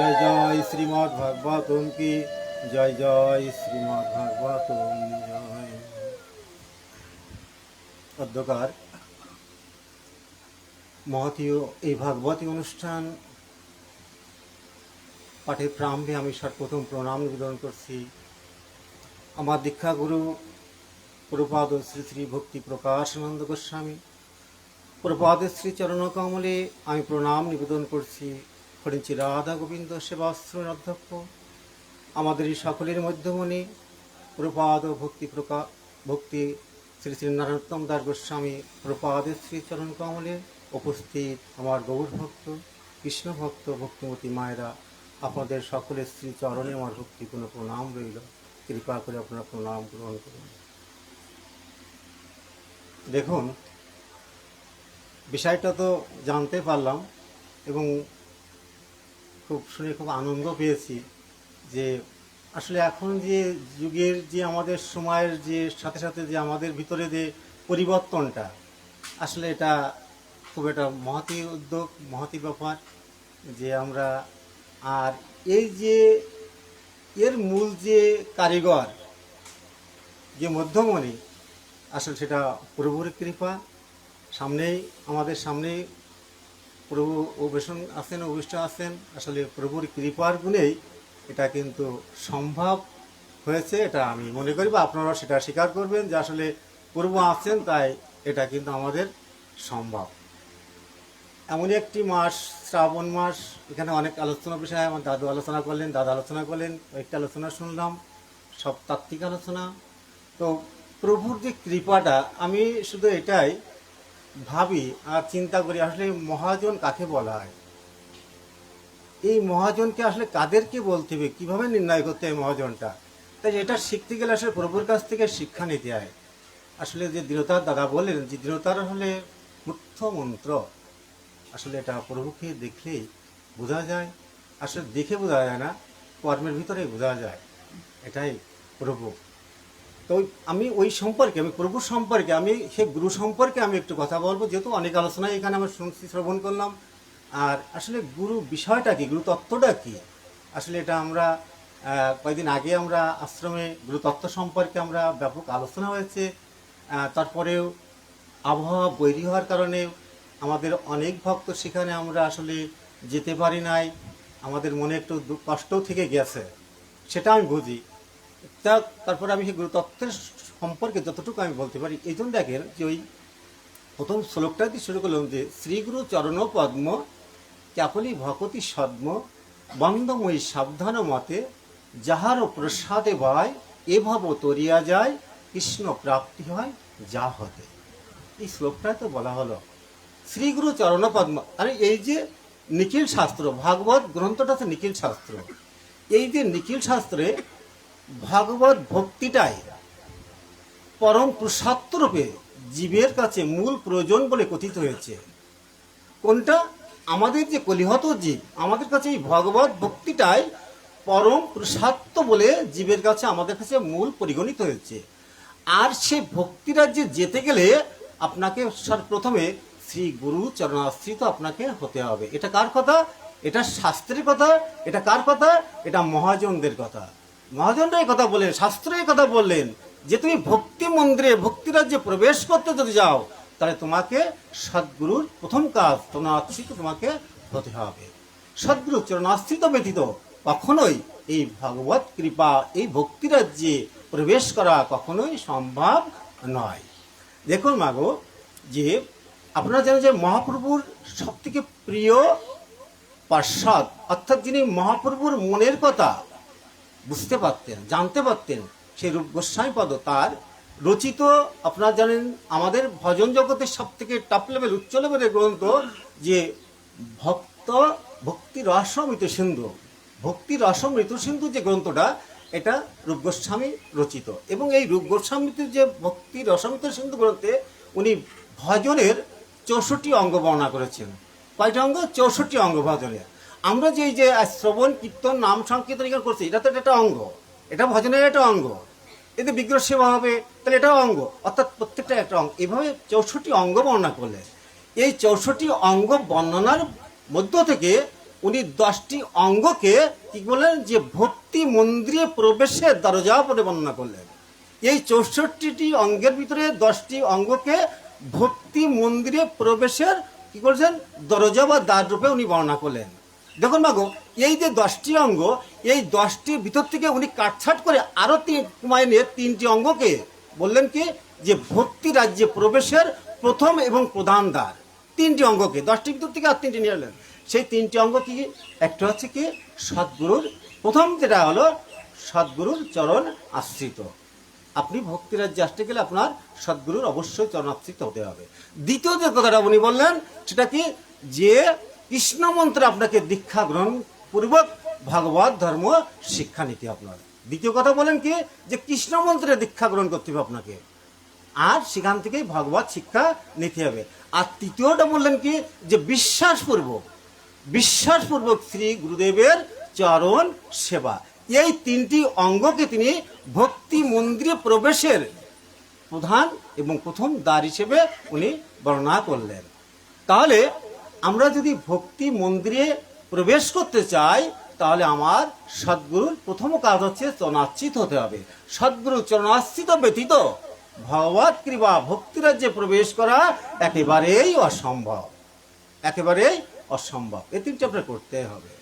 জয় জয় শ্রীমদ্ ভাগবতম কি? জয় জয় শ্রীমদ্ ভাগবতম, জয়। অধ্যকার মহতীয় এই ভাগবতী অনুষ্ঠান পাঠের প্রারম্ভে আমি সর্বপ্রথম প্রণাম নিবেদন করছি। আমার দীক্ষাগুরু প্রপাদ শ্রী শ্রী ভক্তি প্রকাশানন্দ গোস্বামী। প্রপাদ শ্রী চরণ কমলে আমি প্রণাম নিবেদন করছি। ফরিঞ্চি রাধা গোবিন্দ সেবাশ্রমের অধ্যক্ষ। আমাদের এই সকলের মধ্যমণি প্রপাদ ভক্তি প্রকা, ভক্তি শ্রী শ্রী নারায়ণোত্তম দাস গোস্বামী প্রপাদের শ্রী চরণ কমলে উপস্থিত আমার গৌর ভক্ত, কৃষ্ণ ভক্ত, ভক্তিমতী মায়েরা। আপনাদের সকলের শ্রী চরণে আমার কোনো প্রণাম রইল। কৃপা করে আপনারা প্রণাম গ্রহণ করুন। দেখুন, বিষয়টা তো জানতে পারলাম এবং খুব শুনে খুব আনন্দ পেয়েছি যে আসলে এখন যে যুগের যে আমাদের সময়ের যে সাথে সাথে যে আমাদের ভিতরে যে পরিবর্তনটা, আসলে এটা খুব একটা মহতি উদ্যোগ, মহতি ব্যাপার যে আমরা আর এই যে এর মূল যে কারিগর, যে মধ্যমণি, আসলে সেটা প্রভুর কৃপা, সামনেই, আমাদের সামনেই প্রভু অবেশন আছেন, অভিষ্ট আছেন, আসলে প্রভুর কৃপার গুণেই এটা কিন্তু সম্ভব হয়েছে, এটা আমি মনে করি বা আপনারা সেটা স্বীকার করবেন যে আসলে প্রভু আছেন, তাই এটা কিন্তু আমাদের সম্ভব। এমনই একটি মাস, শ্রাবণ মাস, এখানে অনেক আলোচনা বিষয়, আমার দাদু আলোচনা করলেন, দাদা আলোচনা করলেন, কয়েকটা আলোচনা শুনলাম, সব তাত্ত্বিক আলোচনা। তো প্রভুর যে কৃপাটা, আমি শুধু এটাই ভাবি আর চিন্তা করি, আসলে মহাজন কাকে বলা হয়? এই মহাজনকে আসলে কাদেরকে বলতে হবে? কীভাবে নির্ণয় করতে হয় মহাজনটা? তাই এটা শিখতে গেলে আসলে প্রভুর কাছ থেকে শিক্ষা নিতে হয়। আসলে যে দৃঢ়তার দাদা বললেন, যে দৃঢ়তার আসলে মুখ্য মন্ত্র। আসলে এটা প্রভুকে দেখলেই বোঝা যায়। আসলে দেখে বোঝা যায় না, কর্মের ভিতরে বোঝা যায়। এটাই প্রভু। তো আমি ওই সম্পর্কে, আমি প্রভু সম্পর্কে, আমি সে গুরু সম্পর্কে আমি একটু কথা বলব, যেহেতু অনেক আলোচনা এখানে আমরা শুনছি, শ্রবণ করলাম। আর আসলে গুরু বিষয়টা কি? গুরু তত্ত্বটা কি? আসলে এটা আমরা কয়েকদিন আগে আমরা আশ্রমে গুরু তত্ত্ব সম্পর্কে আমরা ব্যাপক আলোচনা হয়েছে। তারপরেও আবহাওয়া বৈরী হওয়ার কারণে আমাদের অনেক ভক্ত সেখানে আমরা আসলে যেতে পারি নাই। আমাদের মনে একটু কষ্টও থেকে গেছে। সেটা আমি বুঝি। তা তারপরে আমি সেই গুরুতত্ত্বের সম্পর্কে যতটুকু আমি বলতে পারি, এই জন্য দেখেন যে ওই প্রথম শ্লোকটা দিয়ে শুরু করলাম যে শ্রীগুরু চরণ পদ্ম, ক্যাপলি ভকতি সদ্ম, বন্দময়ী সাবধান মতে, যাহার প্রসাদে ভয় এভাব তরিয়া যায়, কৃষ্ণ প্রাপ্তি হয়, যা হতে। এই শ্লোকটায় তো বলা হলো শ্রীগুরু চরণ পদ্ম। আরে এই যে নিখিল শাস্ত্র, ভাগবত গ্রন্থটা তো নিখিল শাস্ত্র। এই যে নিখিল শাস্ত্রে ভাগবত ভক্তিটাই পরম পুরুষার্থরূপে জীবের কাছে মূল প্রয়োজন বলে কথিত হয়েছে। কোনটা? আমাদের যে কলিহত জীব, আমাদের কাছে এই ভগবত ভক্তিটাই পরম পুরুষার্থ বলে জীবের কাছে আমাদের কাছে মূল পরিগণিত হয়েছে। আর সে রাজ্যে যেতে গেলে আপনাকে প্রথমে শ্রী গুরু চরণাশ্রিত আপনাকে হতে হবে। এটা কার কথা? এটা শাস্ত্রের কথা, এটা কার কথা? এটা মহাজনদের কথা। মহাজনরা এই কথা বললেন শাস্ত্র এই কথা বললেন যে তুমি ভক্তি মন্দিরে, ভক্তি রাজ্যে প্রবেশ করতে যদি যাও, তাহলে তোমাকে সদ্গুরুর প্রথম কাজ তোমার তোমাকে হতে হবে। সদ্গুরু চরণাশ্রিত ব্যতীত কখনোই এই ভগবত কৃপা, এই ভক্তি রাজ্যে প্রবেশ করা কখনোই সম্ভব নয়। দেখুন মাগো, যে আপনারা জানেন যে মহাপ্রভুর সব থেকে প্রিয় পার্শ্বদ অর্থাৎ যিনি মহাপ্রভুর মনের কথা বুঝতে পারতেন, জানতে পারতেন সেই রূপ গোস্বামী পদ তার রচিত। আপনারা জানেন, আমাদের ভজন জগতের সব থেকে টপ লেভেল উচ্চ লেভেলের গ্রন্থ যে ভক্ত, ভক্তি রসমৃত সিন্ধু। ভক্তি রসমৃত সিন্ধু যে গ্রন্থটা, এটা রূপ গোস্বামী রচিত। এবং এই রূপ গোস্বামীতে যে ভক্তি রসমৃত সিন্ধু গ্রন্থে উনি ভজনের চৌষট্টি অঙ্গ বর্ণনা করেছেন। কয়টা অঙ্গ? চৌষট্টি অঙ্গ ভজনের। আমরা যে যে শ্রবণ, কীর্তন, নাম সংকীর্তন এখানে করছি, এটা তো একটা অঙ্গ। এটা ভজনের একটা অঙ্গ। এতে বিগ্রহ সেবা হবে, তাহলে এটাও অঙ্গ। অর্থাৎ প্রত্যেকটা একটা অঙ্গ। এভাবে চৌষট্টি অঙ্গ বর্ণনা করলেন এই চৌষট্টি অঙ্গ বর্ণনার মধ্য থেকে উনি দশটি অঙ্গকে কি বললেন যে ভক্তি মন্দিরে প্রবেশের দরজা বলে বর্ণনা করলেন। এই চৌষট্টিটি অঙ্গের ভিতরে দশটি অঙ্গকে ভক্তি মন্দিরে প্রবেশের কি করছেন, দরজা বা দ্বার রূপে উনি বর্ণনা করলেন। দেখুন মাগো এই যে দশটি অঙ্গ, এই দশটির ভিতর থেকে উনি কাটছাট করে আরও তিন কমায় নিয়ে তিনটি অঙ্গকে বললেন কি? যে ভক্তি রাজ্যে প্রবেশের প্রথম এবং প্রধান দ্বার। তিনটি অঙ্গকে, দশটির ভিতর থেকে আর তিনটি নিয়ে এলেন। সেই তিনটি অঙ্গ কি? একটা হচ্ছে কি? সদ্গুরুর প্রথম, যেটা হলো সদ্গুরুর চরণ আশ্রিত। আপনি ভক্তি রাজ্যে আসতে গেলে আপনার সদ্গুরুর অবশ্যই চরণ আশ্রিত হতে হবে। দ্বিতীয় যে কথাটা উনি বললেন, সেটা কি? যে কৃষ্ণ মন্ত্রে আপনাকে দীক্ষা গ্রহণ পূর্বক ভগবত ধর্ম শিক্ষা নিতে আপনার। দ্বিতীয় কথা বলেন কি? যে কৃষ্ণ মন্ত্রে দীক্ষা গ্রহণ করতে হবে আপনাকে। আর সেখান থেকেই ভগবত শিক্ষা নিতে হবে। আর তৃতীয়টা বললেন কি? যে বিশ্বাসপূর্বক বিশ্বাসপূর্বক শ্রী গুরুদেবের চরণ সেবা। এই তিনটি অঙ্গকে তিনি ভক্তি মন্দিরে প্রবেশের প্রধান এবং প্রথম দ্বার হিসেবে উনি বর্ণনা করলেন। তাহলে আমরা যদি ভক্তি মন্দিরে প্রবেশ করতে চাই, তাহলে আমার সদ্গুরুর প্রথম কাজ হচ্ছে চরণাশ্রিত হতে হবে। সদ্গুরু চরণাশ্রিত ব্যতীত ভগবত কৃপা ভক্তিরাজ্যে প্রবেশ করা একেবারেই অসম্ভব। একেবারেই অসম্ভব। এ তিনটি আপনার করতে হবে।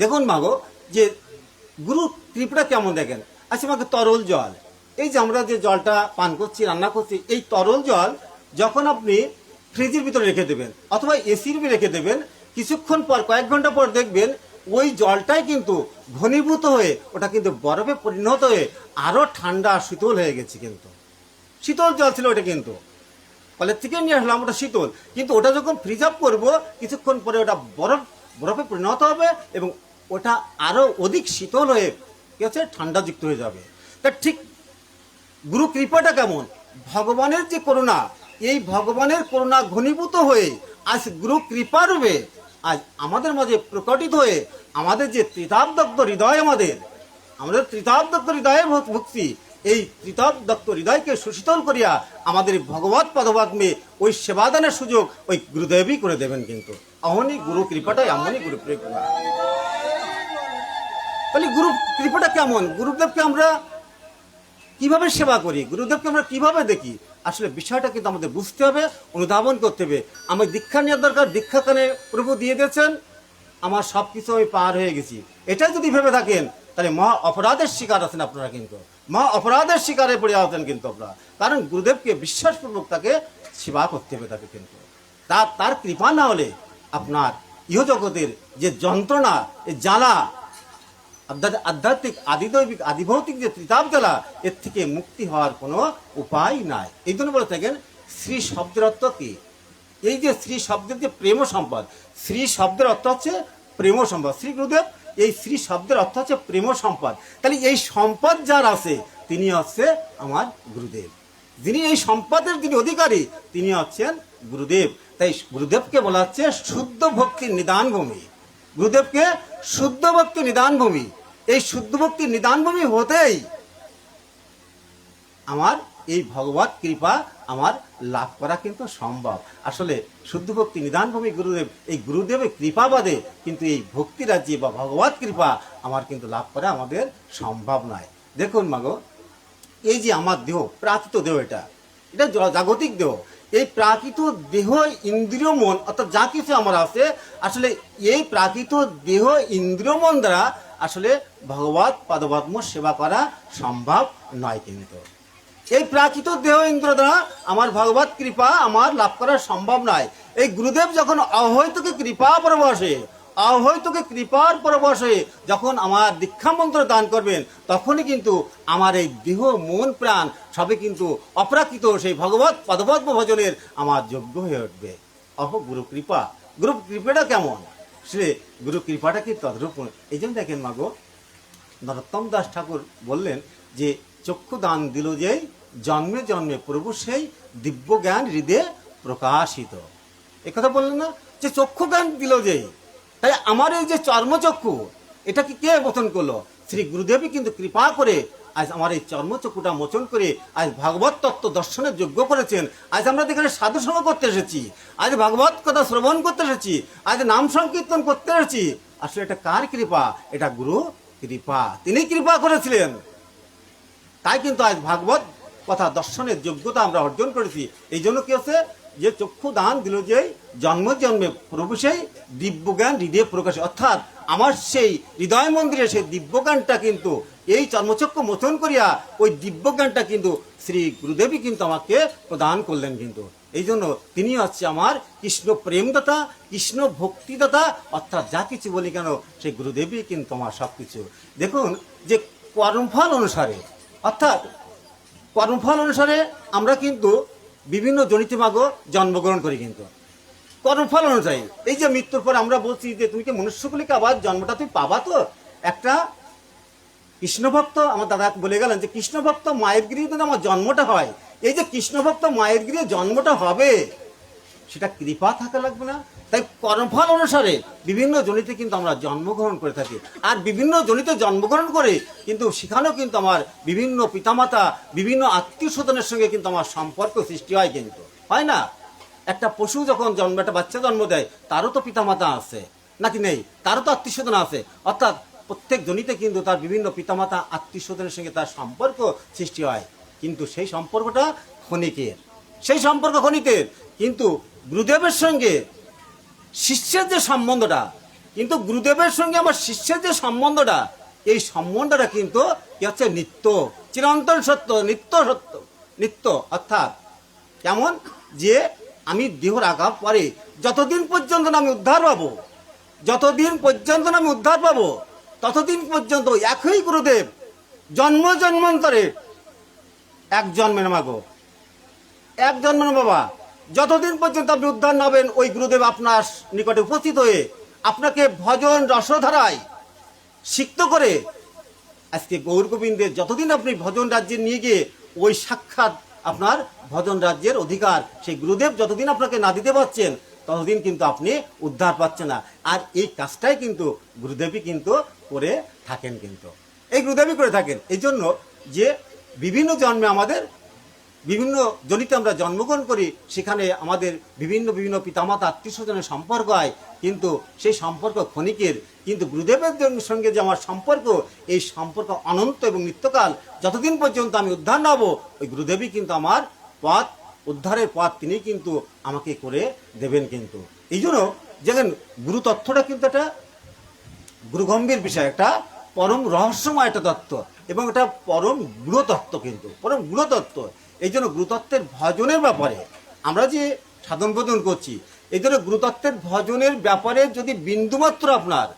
দেখুন মাগো, যে গুরু কৃপা কেমন দেখেন? আচ্ছা মাকে তরল জল। এই যে আমরা যে জলটা পান করছি, রান্না করছি, এই তরল জল যখন আপনি ফ্রিজের ভিতরে রেখে দেবেন, অথবা এসির রেখে দেবেন। কিছুক্ষণ পর, কয়েক ঘণ্টা পর দেখবেন ওই জলটাই কিন্তু ঘনীভূত হয়ে, ওটা কিন্তু বরফে পরিণত হয়ে আরও ঠান্ডা শীতল হয়ে গেছে কিন্তু। শীতল জল ছিল ওটা কিন্তু। কলের থেকে নিয়ে আসলাম, ওটা শীতল। কিন্তু ওটা যখন ফ্রিজ আপ করব, কিছুক্ষণ পরে ওটা বরফ, বরফে পরিণত হবে এবং ওটা আরও অধিক শীতল হয়ে, কি হচ্ছে? ঠান্ডাযুক্ত হয়ে যাবে। তা ঠিক, গুরু কৃপাটা কেমন? ভগবানের যে করুণা এই ভগবানের করুণা ঘনীভূত হয়ে আজ গুরু কৃপা রূপে আজ আমাদের মাঝে প্রকটিত হয়ে আমাদের যে ত্রিতাবদগ্ধ হৃদয় আমাদের আমাদের ত্রিতাবদগ্ধ হৃদয়ের ভক- ভক্তি, এই ত্রিতাবদগ্ধ হৃদয়কে সুশীতল করিয়া আমাদের ভগবত পদবাগ্মে ওই সেবাদানের সুযোগ ওই গুরুদেবই করে দেবেন কিন্তু। এমনই গুরু কৃপাটাই এমনই গুরু কৃপা। তাহলে গুরু কৃপাটা কেমন? গুরুদেবকে আমরা কীভাবে সেবা করি? গুরুদেবকে আমরা কীভাবে দেখি? আসলে বিষয়টা কিন্তু আমাদের বুঝতে হবে, অনুধাবন করতে হবে। আমার দীক্ষা নেওয়ার দরকার, দীক্ষা কানে প্রভু দিয়ে দিয়েছেন, আমার সব কিছু আমি পার হয়ে গেছি। এটা যদি ভেবে থাকেন, তাহলে মহা অপরাধের শিকার আছেন আপনারা কিন্তু। মহা অপরাধের শিকারে পড়ে আছেন কিন্তু আপনারা। কারণ গুরুদেবকে বিশ্বাসপূর্বক তাকে সেবা করতে হবে তাকে কিন্তু। তার তার কৃপা না হলে আপনার ইহজগতের যে যন্ত্রণা জ্বালা আধ্যাত্মিক- আদিদৈবিক, আদিভৌতিক যে ত্রিতাপ জ্বালা এর থেকে মুক্তি হওয়ার কোনো উপায় নাই। এই জন্য বলে থাকেন, শ্রী শব্দের অর্থ কি? এই যে শ্রী শব্দের যে প্রেম সম্পদ, শ্রী শব্দের অর্থ হচ্ছে প্রেম সম্পদ। শ্রী গুরুদেব, এই শ্রী শব্দের অর্থ হচ্ছে প্রেম সম্পদ। তাহলে এই সম্পদ যার আছে, তিনি হচ্ছে আমার গুরুদেব। যিনি এই সম্পদের যিনি অধিকারী, তিনি হচ্ছেন গুরুদেব। তাই গুরুদেবকে বলা হচ্ছে শুদ্ধ ভক্তির নিদান ভূমি গুরুদেবকে শুদ্ধ ভক্তি নিদান ভূমি এই শুদ্ধ ভক্তি নিদান ভূমি হতেই আমার এই ভগবত কৃপা আমার লাভ করা কিন্তু সম্ভব। আসলে শুদ্ধ ভক্তি নিদান ভূমি গুরুদেব, এই গুরুদেবের কৃপা বাদে কিন্তু এই ভক্তি রাজ্যে বা ভগবত কৃপা আমার কিন্তু লাভ করা আমাদের সম্ভব নয়। দেখুন মাগো, এই যে আমার দেহ, প্রাকৃত দেহ এটা এটা জাগতিক দেহ, এই প্রাকৃত দেহ ইন্দ্রিয় মন, অর্থাৎ যা কিছু আমার আছে, আসলে এই প্রাকৃত দেহ ইন্দ্রিয় মন দ্বারা আসলে ভগবত পদপদ্ম সেবা করা সম্ভব নয় কিন্তু এই প্রাকৃত দেহ ইন্দ্র দ্বারা আমার ভগবত কৃপা আমার লাভ করা সম্ভব নয়। এই গুরুদেব যখন অহৈতুকে কৃপা পরবশে, অহৈতুকে কৃপার পরবশে যখন আমার দীক্ষা মন্ত্র দান করবেন, তখনই কিন্তু আমার এই দেহ, মন, প্রাণ সবে কিন্তু অপ্রাকৃত সেই ভগবত পদপদ্ম ভজনের আমার যোগ্য হয়ে উঠবে। অহ গুরু কৃপা গুরু কৃপাটা কেমন? সে গুরু কৃপাটা কি তদ্রূপ এই জন্য দেখেন মাগো, নরোত্তম দাস ঠাকুর বললেন যে, চক্ষু দান দিল যেই, জন্মে জন্মে প্রভু সেই দিব্য জ্ঞান হৃদয়ে প্রকাশিত। এ কথা বললেন না? যে চক্ষু জ্ঞান দিল যেই, তাই আমার এই যে চর্মচক্ষু, এটা কি কে গঠন করল? শ্রী গুরুদেবই কিন্তু কৃপা করে আজ আমার এই চর্মচক্ষুটা মোচন করে আজ ভাগবত তত্ত্ব দর্শনের যোগ্য করেছেন। আজ আমরা এখানে সাধু সভা করতে এসেছি, আজ ভাগবত কথা শ্রবণ করতে এসেছি, আজ নাম সংকীর্তন করতে এসেছি। আসলে এটা কার কৃপা? এটা গুরু কৃপা। তিনি কৃপা করেছিলেন। তাই কিন্তু আজ ভাগবত কথা দর্শনের যোগ্যতা আমরা অর্জন করেছি। এই জন্য কি হচ্ছে? যে চক্ষু দান দিল যে জন্ম জন্মে প্রভু সেই দিব্যজ্ঞান হৃদয়ে প্রকাশে। অর্থাৎ আমার সেই হৃদয় মন্দিরে সেই দিব্যজ্ঞানটা কিন্তু এই চর্মচক্ষু মোচন করিয়া ওই দিব্যজ্ঞানটা কিন্তু শ্রী গুরুদেবী কিন্তু আমাকে প্রদান করলেন কিন্তু। এই জন্য তিনি হচ্ছে আমার কৃষ্ণ প্রেমদাতা, কৃষ্ণ ভক্তিদাতা, অর্থাৎ যা কিছু বলি কেন সেই গুরুদেবী কিন্তু আমার সব কিছু দেখুন যে কর্মফল অনুসারে, অর্থাৎ কর্মফল অনুসারে আমরা কিন্তু বিভিন্ন জনিতে মাগো জন্মগ্রহণ করি কিন্তু। কর্মফল অনুযায়ী। এই যে মৃত্যুর পর আমরা বলছি যে তুমি কি মনুষ্যগুলিকে আবার জন্মটা তুমি পাবা তো? একটা কৃষ্ণভক্ত, আমার দাদা বলে গেলেন যে কৃষ্ণভক্ত মায়ের গৃহে যদি আমার জন্মটা হয়, এই যে কৃষ্ণভক্ত মায়ের গৃহে জন্মটা হবে, সেটা কৃপা থাকা লাগবে না। তাই কর্মফল অনুসারে বিভিন্ন জনিতে কিন্তু আমরা জন্মগ্রহণ করে থাকি। আর বিভিন্ন জনিতে জন্মগ্রহণ করে কিন্তু সেখানেও কিন্তু আমার বিভিন্ন পিতামাতা, বিভিন্ন আত্মীয় স্বজনের সঙ্গে কিন্তু আমার সম্পর্ক সৃষ্টি হয় কিন্তু। হয় না? একটা পশু যখন জন্ম, একটা বাচ্চা জন্ম দেয়, তারও তো পিতামাতা আছে। নাকি নেই? তারও তো আত্মীয় স্বজন আছে। অর্থাৎ প্রত্যেক জনিতে কিন্তু তার বিভিন্ন পিতামাতা আত্মীয় স্বজনের সঙ্গে তার সম্পর্ক সৃষ্টি হয়। কিন্তু সেই সম্পর্কটা ক্ষণিকের। সেই সম্পর্ক ক্ষণিকের। কিন্তু গুরুদেবের সঙ্গে শিষ্যের যে সম্বন্ধটা, কিন্তু গুরুদেবের সঙ্গে আমার শিষ্যের যে সম্বন্ধটা, এই সম্বন্ধটা কিন্তু কি হচ্ছে? নিত্য। চিরন্তন সত্য, নিত্য সত্য, নিত্য। অর্থাৎ কেমন? যে আমি দেহ রাখার পরে। যতদিন পর্যন্ত না আমি উদ্ধার পাবো, যতদিন পর্যন্ত না আমি উদ্ধার পাবো, ততদিন পর্যন্ত একই গুরুদেব জন্ম জন্মান্তরে এক জন্মের মাগো। এক জন্মের বাবা। যতদিন পর্যন্ত আপনি উদ্ধার নাবেন ওই গুরুদেব আপনার নিকটে উপস্থিত হয়ে আপনাকে ভজন রসধারায় সিক্ত করে আজকে গৌর গোবিন্দের যতদিন আপনি ভজন রাজ্যে নিয়ে গিয়ে ওই সাক্ষাৎ আপনার ভজন রাজ্যের অধিকার। সেই গুরুদেব যতদিন আপনাকে না দিতে পারছেন, ততদিন কিন্তু আপনি উদ্ধার পাচ্ছেন না। আর এই কাজটাই কিন্তু গুরুদেবই কিন্তু করে থাকেন কিন্তু। এই গুরুদেবই করে থাকেন। এই জন্য যে বিভিন্ন জন্মে আমাদের বিভিন্ন জনিতে আমরা জন্মগ্রহণ করি, সেখানে আমাদের বিভিন্ন বিভিন্ন পিতামাতা আত্মীয় স্বজনের সম্পর্ক হয়, কিন্তু সেই সম্পর্ক ক্ষণিকের কিন্তু গুরুদেবের সঙ্গে যে আমার সম্পর্ক, এই সম্পর্ক অনন্ত এবং নিত্যকাল, যতদিন পর্যন্ত আমি উদ্ধার নেব ওই গুরুদেবই কিন্তু আমার পথ, উদ্ধারের পথ তিনি কিন্তু আমাকে করে দেবেন কিন্তু। এই জন্য যেমন গুরু তথ্যটা কিন্তু একটা গুরুগম্ভীর বিষয়, একটা পরম রহস্যময় একটা তত্ত্ব এবং এটা পরম গুরুতত্ত্ব কিন্তু, পরম গুরুতত্ত্ব। এই জন্য গুরুতত্ত্বের ভজনের ব্যাপারে আমরা যে সাধন ভোজন করছি, এই জন্য গুরুতত্ত্বের ভজনের ব্যাপারে যদি বিন্দুমাত্র আপনার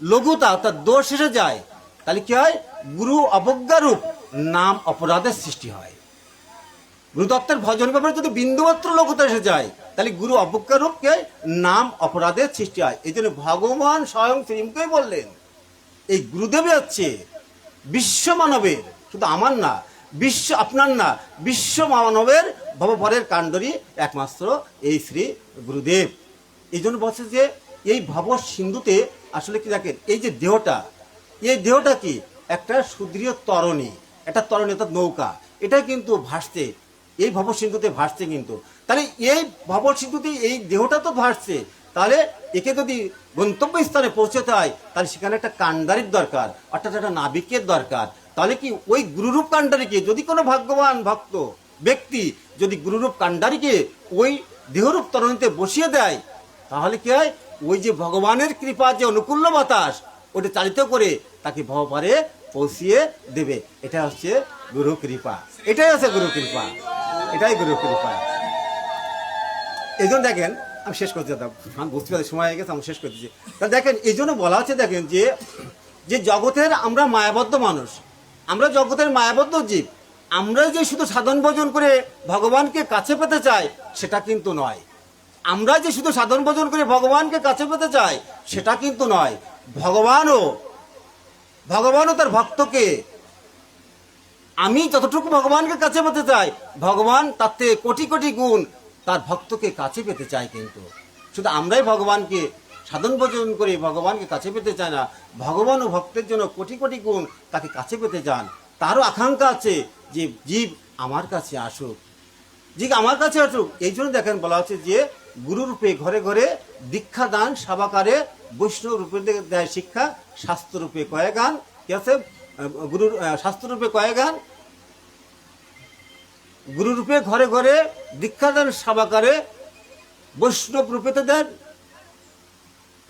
লঘুতা অর্থাৎ দোষ এসে যায়, তাহলে কি হয়? গুরু অবজ্ঞারূপ নাম অপরাধের সৃষ্টি হয়। গুরুদত্তের ভজন ব্যাপারে যদি বিন্দুমাত্র লঘুতা এসে যায়, তাহলে গুরু অবজ্ঞারূপকে নাম অপরাধের সৃষ্টি হয়। এই জন্য ভগবান স্বয়ং শ্রীমকেই বললেন, এই গুরুদেবে হচ্ছে বিশ্ব মানবের, শুধু আমার না, বিশ্ব আপনার না, বিশ্ব মানবের ভবপরের কাণ্ডরই একমাত্র এই শ্রী গুরুদেব। এই জন্য বলছে যে, এই ভব সিন্ধুতে আসলে কি দেখেন, এই যে দেহটা, এই দেহটা কি একটা সুদৃঢ় তরণী, একটা তরণী অর্থাৎ নৌকা। এটা কিন্তু ভাসছে, এই ভব সিন্ধুতে ভাসছে কিন্তু। তাহলে এই ভব সিন্ধুতে এই দেহটা তো ভাসছে, তাহলে একে যদি গন্তব্য স্থানে পৌঁছতে হয়, তাহলে সেখানে একটা কাণ্ডারির দরকার, অর্থাৎ একটা নাবিকের দরকার। তাহলে কি ওই গুরুরূপ কাণ্ডারিকে, যদি কোনো ভাগ্যবান ভক্ত, ব্যক্তি যদি গুরুরূপ কাণ্ডারিকে ওই দেহরূপ তরণীতে বসিয়ে দেয়, তাহলে কি হয়? ওই যে ভগবানের কৃপা যে অনুকূল্য বাতাস, ওটা চালিত করে তাকে ভবপারে পৌঁছিয়ে দেবে। এটা হচ্ছে গুরু কৃপা। এটাই হচ্ছে গুরু কৃপা। এটাই গুরু কৃপা। এই জন্য দেখেন, আমি শেষ করতে যেতাম বুঝতে পারি সময় হয়ে গেছে, আমি শেষ করতেছি। তা দেখেন এই জন্য বলা হচ্ছে, দেখেন যে যে জগতের আমরা মায়াবদ্ধ মানুষ, আমরা জগতের মায়াবদ্ধ জীব আমরা যে শুধু সাধন ভোজন করে ভগবানকে কাছে পেতে চাই, সেটা কিন্তু নয়। আমরা যে শুধু সাধন ভোজন করে ভগবানকে কাছে পেতে চাই, সেটা কিন্তু নয়। ভগবানও ভগবানও তার ভক্তকে, আমি যতটুকু ভগবানকে কাছে পেতে চাই, ভগবান থেকে কোটি কোটি গুণ তার ভক্তকে কাছে পেতে চায় কিন্তু। শুধু আমরাই ভগবানকে সাধন ভোজন করে ভগবানকে কাছে পেতে চায় না, ভগবান ও ভক্তের জন্য কোটি কোটি গুণ তাকে কাছে পেতে চান। তারও আকাঙ্ক্ষা আছে যে জীব আমার কাছে আসুক। জীব আমার কাছে আসুক, এই জন্য দেখেন বলা হচ্ছে যে গুরুরূপে ঘরে ঘরে দীক্ষা দান, সাবাকারে বৈষ্ণব রূপে দেয় শিক্ষা, শাস্ত্ররূপে কয়ে গান, কি আছে? গুরুর শাস্ত্ররূপে কয়ে গান। গুরুরূপে ঘরে ঘরে দীক্ষাদান সাবাকারে বৈষ্ণব রূপেতে দেন।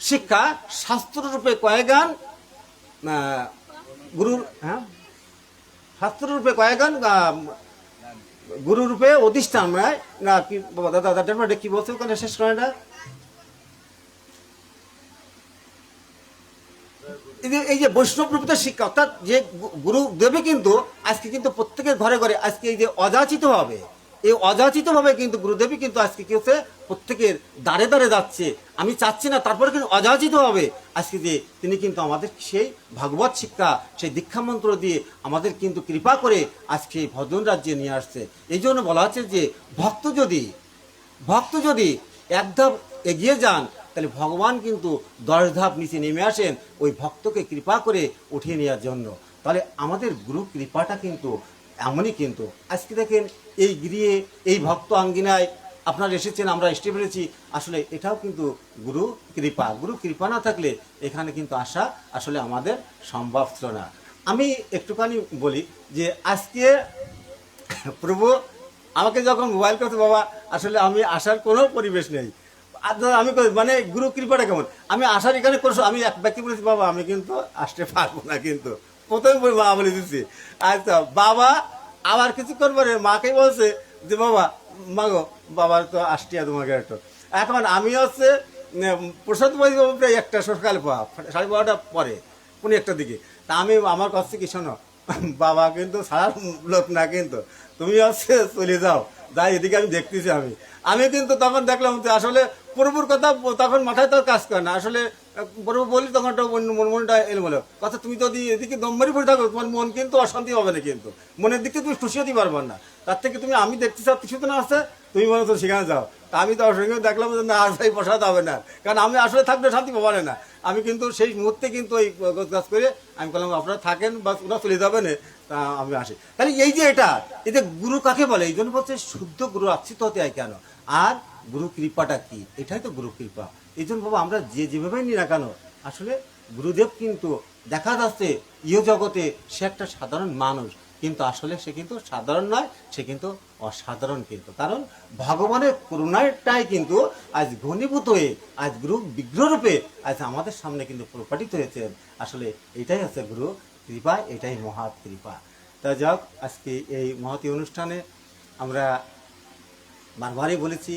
শিক্ষা, শাস্ত্ররূপে কয়ে গান। গুরুর হ্যাঁ? শাস্ত্ররূপে কয়ে গান আহ, গুরুরূপে অধিষ্ঠান আমরা না কি দাদা দাদা কি বলছে ওখানে শেষ করে না? এই যে- বৈষ্ণব রূপতা শিক্ষা অর্থাৎ যে গুরু দেবে কিন্তু আজকে কিন্তু প্রত্যেকের ঘরে ঘরে আজকে এই যে অযাচিত ভাবে এই অযাচিত ভাবে কিন্তু গুরুদেবী কিন্তু আজকে কি হচ্ছে প্রত্যেকের দাঁড়ে দাঁড়ে যাচ্ছে। আমি চাচ্ছি না, তারপরে কিন্তু অযাচিত ভাবে আজকে যে তিনি কিন্তু আমাদের সেই ভাগবত শিক্ষা, সেই দীক্ষা মন্ত্র দিয়ে আমাদের কিন্তু কৃপা করে আজকে এই ভজন রাজ্যে নিয়ে আসছে। এই জন্য বলা হচ্ছে যে ভক্ত যদি ভক্ত যদি এক ধাপ এগিয়ে যান, তাহলে ভগবান কিন্তু দশ ধাপ নিচে নেমে আসেন, ওই ভক্তকে কৃপা করে উঠিয়ে নেওয়ার জন্য। তাহলে আমাদের গুরু কৃপাটা কিন্তু এমনই কিন্তু। আজকে দেখেন এই গৃহে এই ভক্ত আঙ্গিনায় আপনারা এসেছেন, আমরা এসে পেরেছি। আসলে এটাও কিন্তু গুরু কৃপা। গুরু কৃপা না থাকলে এখানে কিন্তু আসা আসলে আমাদের সম্ভব ছিল না। আমি একটুখানি বলি যে আজকে প্রভু আমাকে যখন মোবাইল করতে বাবা, আসলে আমি আসার কোনো পরিবেশ নেই। আর আমি মানে গুরু কৃপাটা কেমন? আমি আসার এখানে করছ আমি এক ব্যক্তি বলেছি, বাবা, আমি কিন্তু আসতে পারব না কিন্তু। প্রথমে বই মা বলে দিচ্ছি আচ্ছা বাবা আবার কিছু করব রে মাকে বলছে যে, বাবা, মাগো, বাবার তো আসটিয়া তোমাকে একটু। এখন আমি হচ্ছে প্রসাদ বাবু প্রায় একটা সকালে পাওয়া সাড়ে বারোটা পরে কোন একটা দিকে। তা আমি, আমার কাছ থেকে শোনো, বাবা কিন্তু সারা লোক না কিন্তু, তুমি হচ্ছে চলে যাও। যাই, এদিকে আমি দেখতেছি আমি। আমি কিন্তু তখন দেখলাম যে, আসলে প্রভুর কথা, তখন মাথায় তো কাজ করে না। আসলে প্রভু বলি তখন একটা মন মনটা এলো বলো কথা তুমি যদি এদিকে দমবারি পড়ে থাকো, তোমার মন কিন্তু অশান্তি হবে না কিন্তু। মনের দিক তুমি খুশি হতে পারবে না। তার থেকে তুমি আমি দেখতে চাও কিছু তো না আছে, তুমি মনে তো সেখানে যাও। তা আমি তো সঙ্গে দেখলাম যে না, আর ভাই হবে না। কারণ আমি আসলে থাকলে শান্তি পাবো না। আমি কিন্তু সেই মুহূর্তে কিন্তু ওই কাজ করে আমি বললাম, আপনারা থাকেন বা ওরা চলে যাবে না। আমি আসি। তাহলে এই যে এটা যে গুরু কাকে বলে? এই জন্য বলছে শুদ্ধ গুরু আচ্ছিত হতে হয় কেন? আর গুরু কৃপাটা কি? এটাই তো গুরু কৃপা। এই জন্য বাবা আমরা যে যেভাবে নিই না কেন, আসলে গুরুদেব কিন্তু দেখা যাচ্ছে ইহ জগতে সে একটা সাধারণ মানুষ, কিন্তু আসলে সে কিন্তু সাধারণ নয়, সে কিন্তু অসাধারণ কিন্তু। কারণ ভগবানের করুণাটাই কিন্তু আজ ঘনীভূত হয়ে, আজ গুরু বিগ্রহ রূপে আজ আমাদের সামনে কিন্তু প্রকাটিত হয়েছেন। আসলে এটাই আছে গুরু কৃপা, এটাই মহৎ কৃপা। তা যাক, আজকে এই মহতী অনুষ্ঠানে আমরা বারবারই বলেছি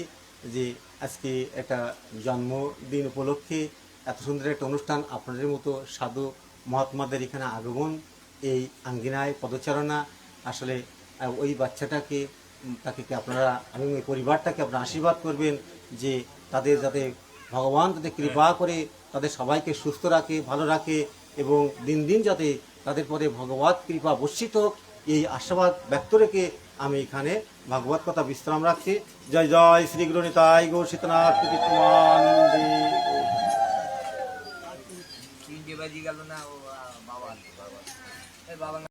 যে আজকে একটা জন্মদিন উপলক্ষে এত সুন্দর একটা অনুষ্ঠান আপনাদের মতো সাধু মহাত্মাদের এখানে আগমন, এই আঙ্গিনায় পদচারণা, আসলে ওই বাচ্চাটাকে তাকে আপনারা এবং এই পরিবারটাকে আপনারা আশীর্বাদ করবেন যে তাদের যাতে ভগবান তাদের কৃপা করে, তাদের সবাইকে সুস্থ রাখে, ভালো রাখে এবং দিন দিন যাতে তাদের পদে ভগবত কৃপা বর্ষিত হোক, এই আশাবাদ ব্যক্ত রেখে আমি এখানে ভাগবত কথা বিশ্রাম রাখছি। জয় জয়, শ্রী গুরু গো শীতনাথ বাবা